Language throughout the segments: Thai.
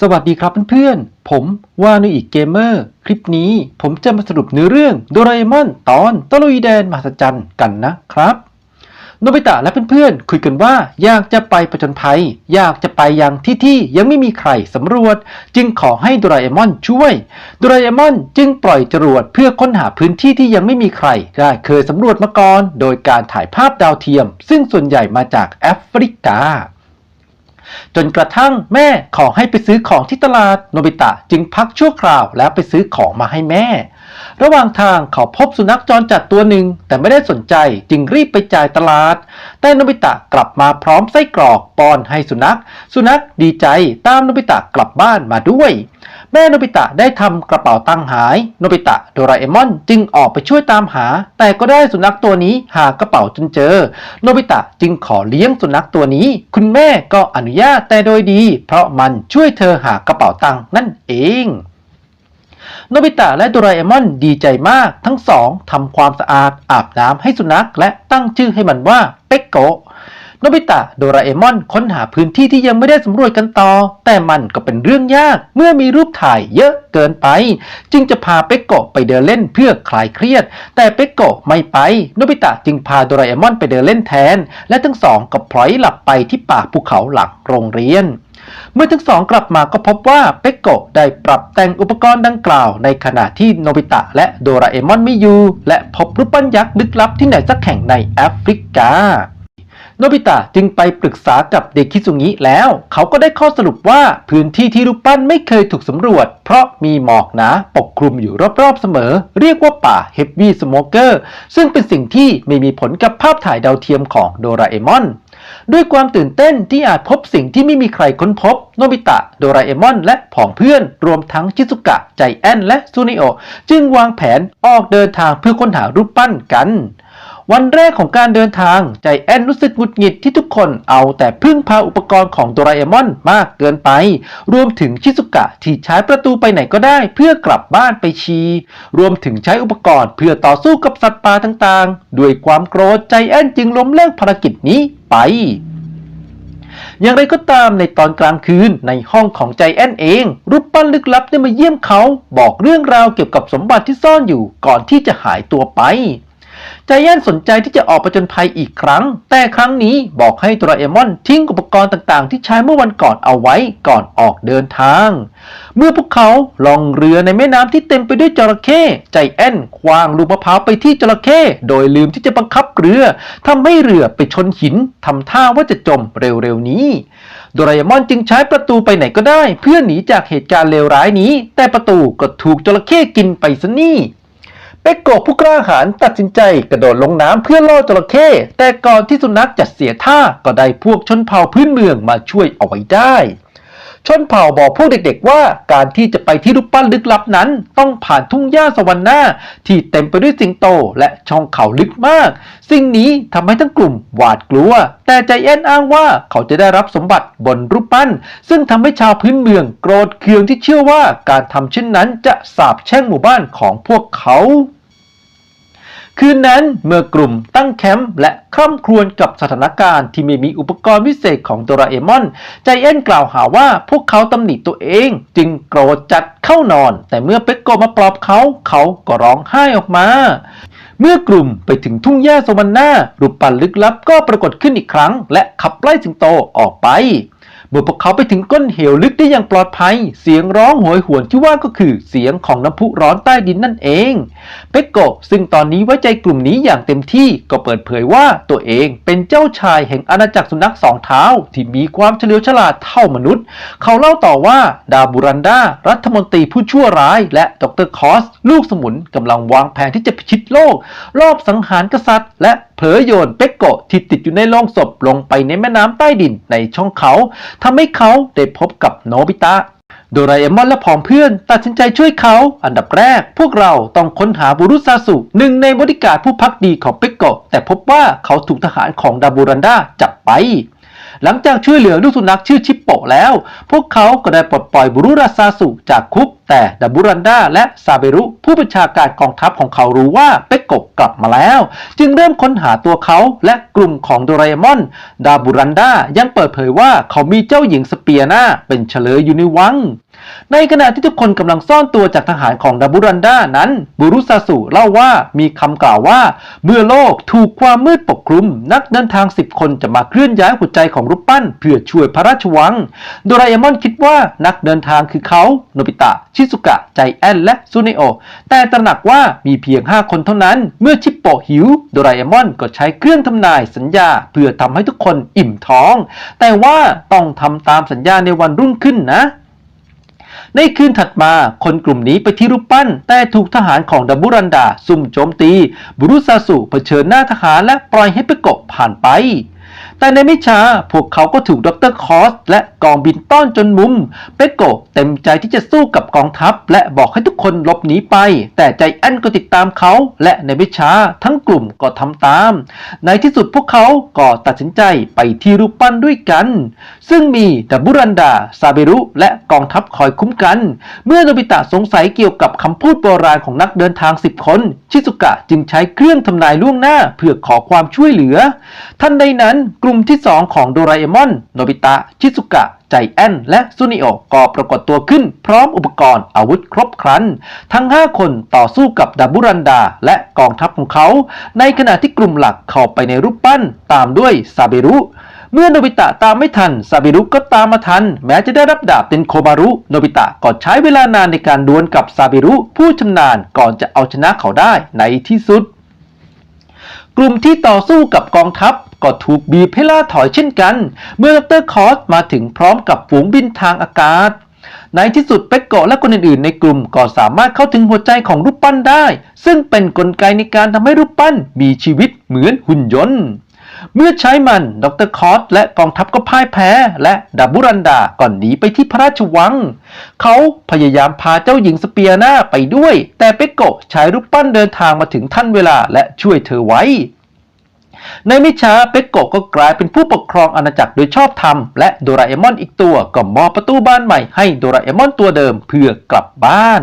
สวัสดีครับเพื่อนๆ ผมวานุอิเกมเมอร์ คลิปนี้ผมจะมาสรุปเนื้อเรื่องโดราเอมอนตอนตะลุยแดนมหัศจรรย์กันนะครับโนบิตะและเพื่อนๆ คุยกันว่าอยากจะไปประจนภัย อยากจะไปยังที่ที่ยังไม่มีใครสำรวจ จึงขอให้โดราเอมอนช่วยโดราเอมอนจึงปล่อยจรวดเพื่อค้นหาพื้นที่ที่ยังไม่มีใครได้เคยสำรวจมาก่อน โดยการถ่ายภาพดาวเทียม ซึ่งส่วนใหญ่มาจากแอฟริกา จนกระทั่งแม่ขอให้ไปซื้อของที่ตลาดโนบิตะจึงพักชั่วคราวแล้วไปซื้อของมาให้แม่ ระหว่างทางเขาพบสุนัขจรจัดตัวหนึ่งแต่ไม่ได้สนใจจึงรีบไปจ่ายตลาด แต่โนบิตะกลับมาพร้อมไส้กรอกป้อนให้สุนัข สุนัขดีใจตามโนบิตะกลับบ้านมาด้วย แม่โนบิตะได้ทำกระเป๋าตังค์หาย โนบิตะโดราเอมอนจึงออกไปช่วยตามหา แต่ก็ได้สุนัขตัวนี้หากระเป๋าจนเจอ โนบิตะจึงขอเลี้ยงสุนัขตัวนี้ คุณแม่ก็อนุญาตแต่โดยดี เพราะมันช่วยเธอหากระเป๋าตังค์นั่นเองโนบิตะและโดราเอมอนดีใจมากทั้งสองทำความสะอาดอาบน้ำให้สุนัขและตั้งชื่อให้มันว่าเป็กโก โนบิตะโดราเอมอนค้นหาพื้นที่ที่ยังไม่ได้สำรวจกันต่อ แต่มันก็เป็นเรื่องยากเมื่อมีรูปถ่ายเยอะเกินไป จึงจะพาเป็กโกะไปเดินเล่นเพื่อคลายเครียด แต่เป็กโกะไม่ไปโนบิตะจึงพาโดราเอมอนไปเดินเล่นแทน และทั้งสองก็พลอยหลับไปที่ป่าภูเขาหลังโรงเรียนเมื่อทั้งสองกลับมาก็พบว่าเป็กโกะได้ปรับแต่งอุปกรณ์ดังกล่าว ในขณะที่โนบิตะและโดราเอมอนไม่อยู่ และพบรูปปั้นยักษ์ลึกลับที่ไหนสักแห่งในแอฟริกา นบิตะจึงไปปรึกษากับเด็กคิซุงิแล้ว เขาก็ได้ข้อสรุปว่าพื้นที่ที่รูปปั้นไม่เคยถูกสำรวจ เพราะมีหมอกหนาปกคลุมอยู่รอบๆเสมอ เรียกว่าป่าเฮฟวี่สโมเกอร์ซึ่งเป็นสิ่งที่ไม่มีผลกับภาพถ่ายดาวเทียมของโดราเอมอนด้วยความตื่นเต้นที่อาจพบสิ่งที่ไม่มีใครค้นพบ โนบิตะ โดราเอมอน และผองเพื่อน รวมทั้งชิซุกะ ใจแอน และซูนิโอ จึงวางแผนออกเดินทางเพื่อค้นหารูปปั้นกัน วันแรกของการเดินทางใจแอนรู้สึกหงุดหงิดที่ทุกคนเอาแต่พึ่งพาอุปกรณ์ของโดราเอมอนมากเกินไป รวมถึงชิซุกะที่ใช้ประตูไปไหนก็ได้ เพื่อกลับบ้านไปชี รวมถึงใช้อุปกรณ์เพื่อต่อสู้กับสัตว์ป่าต่างๆ ด้วยความโกรธใจแอนจึงล้มเลิกภารกิจนี้ไปอย่างไรก็ตามในตอนกลางคืนในห้องของใจแอนเอง รูปปั้นลึกลับได้มาเยี่ยมเขา บอกเรื่องราวเกี่ยวกับสมบัติที่ซ่อนอยู่ก่อนที่จะหายตัวไป ใจแอนสนใจที่จะออกประจนภัยอีกครั้ง แต่ครั้งนี้บอกให้โดราเอมอนทิ้งอุปกรณ์ต่างๆ ที่ใช้เมื่อวันก่อนเอาไว้ก่อนออกเดินทาง เมื่อพวกเขาล่องเรือในแม่น้ำที่เต็มไปด้วยจระเข้ใจแอนคว้างลูกมะพร้าวไปที่จระเข้โดยลืมที่จะบังคับเรือทำให้เรือไปชนหินทำท่าว่าจะจมเร็วๆนี้โดราเอมอนจึงใช้ประตูไปไหนก็ได้ เพื่อหนีจากเหตุการณ์เลวร้ายนี้ แต่ประตูก็ถูกจระเข้กินไปซะนี่ เป็กโกะผู้กล้าหาญตัดสินใจกระโดดลงน้ำเพื่อล่อจระเข้ แต่ก่อนที่สุนัขจะเสียท่าก็ได้พวกชนเผ่าพื้นเมืองมาช่วยเอาไว้ได้ ชนเผ่าบอกพวกเด็กๆว่าการที่จะไปที่รูปปั้นลึกลับนั้น ต้องผ่านทุ่งหญ้าสวรรค์หน้าที่เต็มไปด้วยสิงโตและช่องเขาลึกมาก สิ่งนี้ทำให้ทั้งกลุ่มหวาดกลัว แต่ใจแอนอ้างว่าเขาจะได้รับสมบัติบนรูปปั้น ซึ่งทำให้ชาวพื้นเมืองโกรธเคืองที่เชื่อว่าการทำเช่นนั้นจะสาบแช่งหมู่บ้านของพวกเขา คืนนั้นเมื่อกลุ่มตั้งแคมป์และคร่ำครวญกับสถานการณ์ที่ไม่มีอุปกรณ์วิเศษของโดราเอมอน ใจแอนกล่าวหาว่าพวกเขาตำหนิตัวเอง จึงโกรธจัดเข้านอน แต่เมื่อเป็กโกมาปลอบเขา เขาก็ร้องไห้ออกมา เมื่อกลุ่มไปถึงทุ่งหญ้าสวรรค์หน้ารูปปั้นลึกลับก็ปรากฏขึ้นอีกครั้ง และขับไล่สิงโตออกไป เมื่อพวกเขาไปถึงก้นเหวลึกได้อย่างปลอดภัย เสียงร้องโหยหวนที่ว่าก็คือเสียงของน้ำพุร้อนใต้ดินนั่นเองเป็กโกซึ่งตอนนี้ไว้ใจกลุ่มนี้อย่างเต็มที่ก็เปิดเผยว่าตัวเองเป็นเจ้าชายแห่งอาณาจักรสุนัขสองเท้า ที่มีความเฉลียวฉลาดเท่ามนุษย์ เขาเล่าต่อว่าดาบูรันดารัฐมนตรีผู้ชั่วร้าย และดรคอส ลูกสมุนกำลังวางแผนที่จะพิชิตโลก รอบสังหารกษัตริย์ และ ผลอโยนเป็กโกะที่ติดอยู่ในโลงศพลงไปในแม่น้ำใต้ดินในช่องเขาทำให้เขาได้พบกับโนบิตะโดราเอมอนและผองเพื่อนตัดสินใจช่วยเขา อันดับแรก พวกเราต้องค้นหาบุรุษซาสุหนึ่งในบริการผู้พักดีของเป็กโกะแต่พบว่าเขาถูกทหารของดาบูรันดาจับไป หลังจากช่วยเหลือลูกสุนัขชื่อชิปโปะแล้ว พวกเขาก็ได้ปลดปล่อยบุรุราซาสุจากคุก แต่ดับบูรันดาและซาเบรุ ผู้บัญชาการกองทัพของเขารู้ว่าเปกกกลับมาแล้ว จึงเริ่มค้นหาตัวเขาและกลุ่มของโดราเอมอน ดาบูรันดายังเปิดเผยว่าเขามีเจ้าหญิงสเปียนาเป็นเฉลยอยู่ในวัง ในขณะที่ทุกคนกำลังซ่อนตัวจากทหารของดาบุรันดานั้น บุรุษาสุเล่าว่ามีคำกล่าวว่า เมื่อโลกถูกความมืดปกคลุม นักเดินทางสิบคนจะมาเคลื่อนย้ายหัวใจของรูปปั้น เพื่อช่วยพระราชวัง โดราเอมอนคิดว่านักเดินทางคือเขา โนบิตะ ชิซุกะ ใจแอนและซูเนโอ แต่ตระหนักว่ามีเพียง 5 คนเท่านั้น เมื่อชิปโปหิว โดราเอมอนก็ใช้เครื่องทำนายสัญญา เพื่อทำให้ทุกคนอิ่มท้อง แต่ว่าต้องทำตามสัญญาในวันรุ่งขึ้นนะ ในคืนถัดมาคนกลุ่มนี้ไปที่รูปปั้น แต่ถูกทหารของดับบุรันดาซุ่มโจมตี บุรุษซาสุเผชิญหน้าทหารและปล่อยให้ไปกะผ่านไป แต่ในไม่ช้าพวกเขาก็ถูกดรคอสและกองบินต้อนจนมุมเปโกเต็มใจที่จะสู้กับกองทัพ และบอกให้ทุกคนหลบหนีไป แต่ใจแอนก็ติดตามเขา และในไม่ช้าทั้งกลุ่มก็ทำตาม ในที่สุดพวกเขาก็ตัดสินใจไปที่รูปปั้นด้วยกัน ซึ่งมีดับบุรันดาซาเบรุและกองทัพคอยคุ้มกัน เมื่อโนบิตะสงสัยเกี่ยวกับคำพูดโบราณของนักเดินทางสิบคน ชิซุกะจึงใช้เครื่องทำนายล่วงหน้าเพื่อขอความช่วยเหลือ ทันใดนั้นกลุ่ม่มที่สองของโดราเอมอน โนบิตะ ชิซุกะ ใจแอน และซุนิโอก็ปรากฏตัวขึ้นพร้อมอุปกรณ์อาวุธครบครัน ทั้ง 5 คนต่อสู้กับดับบุรันดา และกองทัพของเขา ในขณะที่กลุ่มหลักเข้าไปในรูปปั้นตามด้วยซาเบรุเมื่อโนบิตะตามไม่ทัน ซาบิรุก็ตามมาทัน แม้จะได้รับดาบเป็นโคบารุ โนบิตะก็ใช้เวลานานในการดวลกับซาบิรุผู้ชำนาญก่อนจะเอาชนะเขาได้ในที่สุด กลุ่มที่ต่อสู้กับกองทัพ ก็ถูกบีบให้ล่าถอยเช่นกัน เมื่อดรคอสมาถึงพร้อมกับฝูงบินทางอากาศ ในที่สุดเป็กโกะและคนอื่นๆ ในกลุ่มก็สามารถเข้าถึงหัวใจของรูปปั้นได้ ซึ่งเป็นนกลไกในการทำให้รูปปั้นมีชีวิตเหมือนหุ่นยนต์เมื่อใช้มัน ดรคอสและกองทัพก็พ่ายแพ้ และดับบุรันดาก่อนหนีไปที่พระราชวัง เขาพยายามพาเจ้าหญิงสเปียนาไปด้วย แต่เป็กโกใช้รูปปั้นเดินทางมาถึงทันเวลาและช่วยเธอไว้ ในไม่ช้าเป็กโกะก็กลายเป็นผู้ปกครองอาณาจักรโดยชอบธรรม และโดราเอมอนอีกตัวก็มอบประตูบ้านใหม่ให้โดราเอมอนตัวเดิมเพื่อกลับบ้าน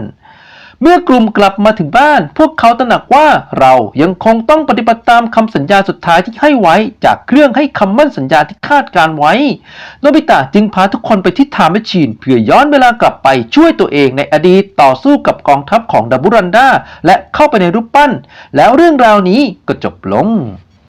เมื่อกลุ่มกลับมาถึงบ้าน พวกเขาตระหนักว่าเรายังคงต้องปฏิบัติตามคำสัญญาสุดท้ายที่ให้ไว้ จากเครื่องให้คำมั่นสัญญาที่คาดการไว้ โนบิตะจึงพาทุกคนไปที่ไทม์แมชชีนเพื่อย้อนเวลากลับไปช่วยตัวเองในอดีตต่อสู้กับกองทัพของดับบุรันดาและเข้าไปในรูปปั้น แล้วเรื่องราวนี้ก็จบลง